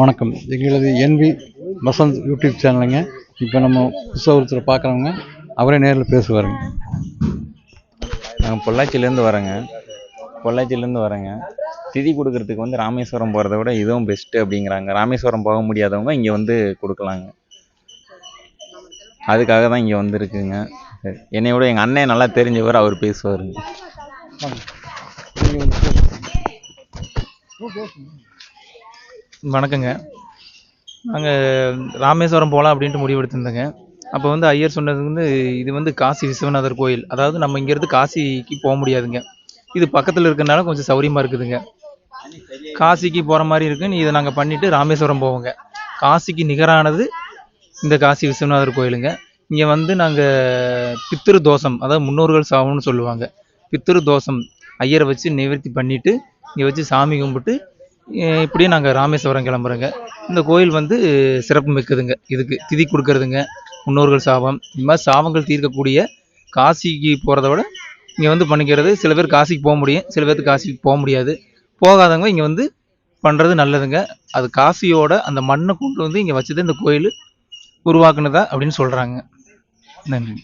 வணக்கம். எங்களது envy Vasanth YouTube சேனலுங்க. இப்போ நம்ம புதுசாக ஒருத்தர் பார்க்குறவங்க அவரே நேரில் பேசுவாருங்க. நாங்கள் பொள்ளாச்சியிலேருந்து வரோங்க. பொள்ளாச்சியிலேருந்து வரோங்க. திதி கொடுக்கறதுக்கு வந்து ராமேஸ்வரம் போகிறத விட இதுவும் பெஸ்ட்டு அப்படிங்கிறாங்க. ராமேஸ்வரம் போக முடியாதவங்க இங்கே வந்து கொடுக்கலாங்க. அதுக்காக தான் இங்கே வந்திருக்குங்க. என்னை விட எங்கள் அண்ணன் நல்லா தெரிஞ்சவர் அவர் பேசுவாருங்க. வணக்கங்க. நாங்கள் ராமேஸ்வரம் போகலாம் அப்படின்ட்டு முடிவெடுத்திருந்தோங்க. அப்போ வந்து ஐயர் சொன்னது வந்து இது வந்து காசி விஸ்வநாதர் கோயில். அதாவது நம்ம இங்கேருந்து காசிக்கு போக முடியாதுங்க. இது பக்கத்தில் இருக்கிறனால கொஞ்சம் சௌரியமாக இருக்குதுங்க. காசிக்கு போகிற மாதிரி இருக்குன்னு இதை நாங்கள் பண்ணிவிட்டு ராமேஸ்வரம் போவோங்க. காசிக்கு நிகரானது இந்த காசி விஸ்வநாதர் கோயிலுங்க. இங்கே வந்து நாங்கள் பித்திரு தோஷம் அதாவது முன்னோர்கள் சாவுன்னு சொல்லுவாங்க. பித்திரு தோஷம் ஐயரை வச்சு நிவர்த்தி பண்ணிவிட்டு இங்கே வச்சு சாமி கும்பிட்டு அஹ் இப்படியே நாங்கள் ராமேஸ்வரம் கிளம்புறோங்க. இந்த கோயில் வந்து சிறப்பு மிக்கதுங்க. இதுக்கு திதி கொடுக்கறதுங்க. முன்னோர்கள் சாபம். இந்த மாதிரி சாபங்கள் தீர்க்கக்கூடிய காசிக்கு போகிறத விட இங்கே வந்து பண்ணிக்கிறது சில பேர் காசிக்கு போக முடியும். சில பேருக்கு காசிக்கு போக முடியாது. போகாதவங்க இங்கே வந்து பண்ணுறது நல்லதுங்க. அது காசியோட அந்த மண்ணை கொண்டு வந்து இங்கே வச்சது இந்த கோயில் உருவாக்குனதா அப்படின்னு சொல்கிறாங்க நன்றி.